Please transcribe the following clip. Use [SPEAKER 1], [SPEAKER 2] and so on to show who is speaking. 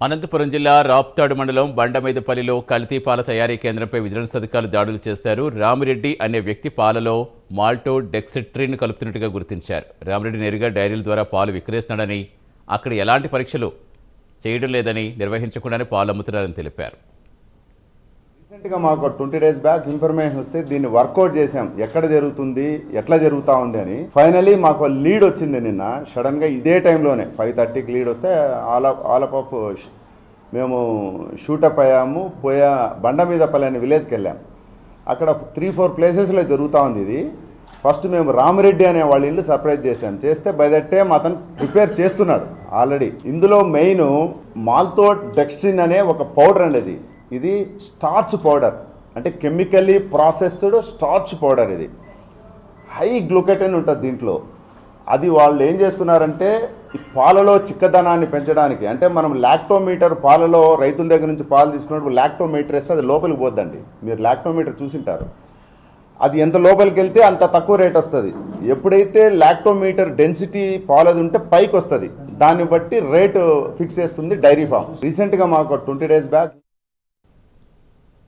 [SPEAKER 1] అనంతపురం జిల్లా రాప్తాడు మండలం బండమీదపల్లిలో కల్తీ పాల తయారీ కేంద్రంపై విజిలెన్స్ అధికారులు దాడులు చేశారు. రామిరెడ్డి అనే వ్యక్తి పాలలో మాల్టో డెక్సిట్రిన్ కలుపుతున్నట్టుగా గుర్తించారు. రామిరెడ్డి నేరుగా డైరీల ద్వారా పాలు విక్రయిస్తున్నాడని అక్కడ ఎలాంటి పరీక్షలు చేయడం లేదని నిర్వహించకుండానే పాలు అమ్ముతున్నారని తెలిపారు.
[SPEAKER 2] రీసెంట్గా మాకు ట్వంటీ డేస్ బ్యాక్ ఇన్ఫర్మేషన్ వస్తే దీన్ని వర్కౌట్ చేసాం ఎక్కడ జరుగుతుంది ఎట్లా జరుగుతూ ఉంది అని. ఫైనలీ మాకు లీడ్ వచ్చింది నిన్న సడన్గా ఇదే టైంలోనే ఫైవ్ థర్టీకి లీడ్ వస్తే all off all off off మేము షూటప్ అయ్యాము పోయా బండ మీద పల్లెని విలేజ్కి వెళ్ళాం. అక్కడ త్రీ ఫోర్ ప్లేసెస్లో జరుగుతూ ఉంది ఇది. ఫస్ట్ మేము రామిరెడ్డి అనే వాళ్ళ ఇల్లు సర్ప్రైజ్ చేశాం. చేస్తే బై దట్ టైం అతను ప్రిపేర్ చేస్తున్నాడు ఆల్రెడీ. ఇందులో మెయిన్ మాల్తో డెక్స్ట్రిన్ అనే ఒక పౌడర్ అండి అది ఇది స్టార్చ్ పౌడర్ అంటే కెమికల్లీ ప్రాసెస్డ్ స్టార్చ్ పౌడర్ ఇది. హై గ్లూకెటన్ ఉంటుంది దీంట్లో. అది వాళ్ళు ఏం చేస్తున్నారంటే ఈ పాలలో చిక్కదనాన్ని పెంచడానికి అంటే మనం లాక్టోమీటర్ పాలలో రైతుల దగ్గర నుంచి పాలు తీసుకున్నప్పుడు లాక్టోమీటర్ వేస్తే అది లోపలికి పోద్దండి. మీరు లాక్టోమీటర్ చూసింటారు. అది ఎంత లోపలికి వెళ్తే అంత తక్కువ రేట్ వస్తుంది. ఎప్పుడైతే లాక్టోమీటర్ డెన్సిటీ పాలది ఉంటే పైకి వస్తుంది. దాన్ని బట్టి రేటు ఫిక్స్ చేస్తుంది డైరీ ఫామ్. రీసెంట్గా మాకు ట్వంటీ డేస్ బ్యాక్